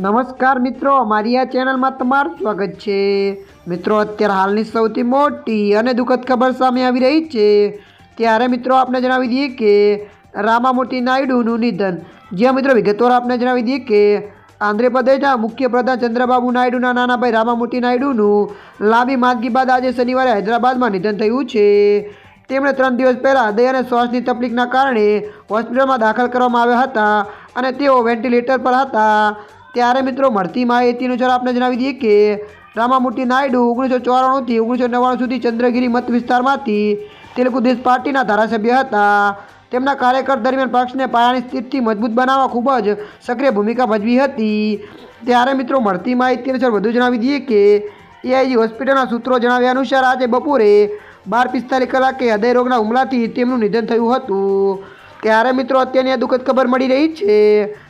નમસ્કાર મિત્રો મારી આ ચેનલમાં તમારું સ્વાગત છે. મિત્રો, અત્યારે હાલની સૌથી મોટી અને દુઃખદ ખબર સામે આવી રહી છે. ત્યારે મિત્રો, આપને જણાવી દઈએ કે રામામૂર્તિ નાયડુનું નિધન. જ્યાં મિત્રો, વિગતવાર આપને જણાવી દઈએ કે આંધ્રપ્રદેશના મુખ્યપ્રધાન ચંદ્રબાબુ નાયડુના નાના ભાઈ રામામૂર્તિ નાયડુનું લાંબી માંદગી બાદ આજે શનિવારે હૈદરાબાદમાં નિધન થયું છે. તેમણે ત્રણ દિવસ પહેલાં હૃદય અને શ્વાસની તકલીફના કારણે હોસ્પિટલમાં દાખલ કરવામાં આવ્યા હતા અને તેઓ વેન્ટિલેટર પર હતા. ત્યારે મિત્રો મળતી માહિતી અનુસાર આપને જણાવી દઈએ કે રામામૂર્તિ નાયડુ ઓગણીસો ચોરાણુંથી ઓગણીસો નવ્વાણું સુધી ચંદ્રગીરી મત વિસ્તારમાંથી તેલુગુ દેશ પાર્ટીના ધારાસભ્ય હતા. તેમના કાર્યકર દરમિયાન પક્ષને પાયાની સ્થિતિથી મજબૂત બનાવવા ખૂબ જ સક્રિય ભૂમિકા ભજવી હતી. ત્યારે મિત્રો મળતી માહિતી અનુસાર વધુ જણાવી દઈએ કે એઆઈજી હોસ્પિટલના સૂત્રો જણાવ્યા અનુસાર આજે બપોરે બાર પિસ્તાલીસ કલાકે હૃદય રોગના હુમલાથી તેમનું નિધન થયું હતું. ત્યારે મિત્રો અત્યારની આ દુઃખદ ખબર મળી રહી છે